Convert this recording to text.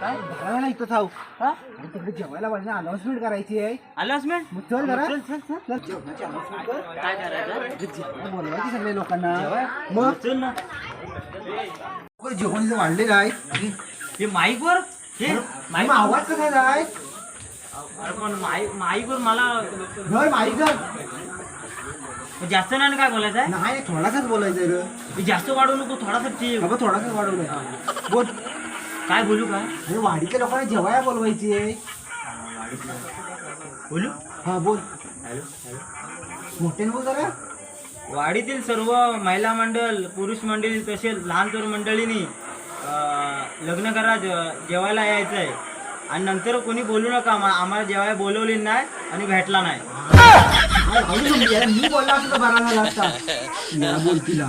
काय? घराला इथं थाव हा? आणि तिकडे जेवायला पाहिजे करायची आहे. अनाउन्समेंट मग चल जरा. चल चल चल. चल. जेवणाची announcement कर. काय करायचं? जेवायला बोलवायची लोकांना. मग? चल ना. जेवण इथं वाढलेलं आहे हे माईकवर? हे मग आवाज कसा जाय अरे पण माईक माईकवर मला घर घर जास्त नाही ना काय बोलायचं आहे? नाही थोडासाच बोलायचं रे हे जास्त वाढवू नको थोडासा ठेव बाबा बोल. काय बोलू काय वाडीच्या लोकांना जेवायला बोलवायची आहे. बोलू? हा बोल. मोठ्याने बोल जरा. वाडीतील सर्व महिला मंडळ पुरुष मंडळी तसेच लहान तरुण मंडळींनी अं, लग्न करा जे- जेवायला यायचं आहे. आणि नंतर कोणी बोलू नका आम्हा- आम्हाला जेवायला बोलवली नाही आणि भेटला नाही. अरे, भाऊ, मी बोलला असं तर बरा झाला असता मला बोल तिला.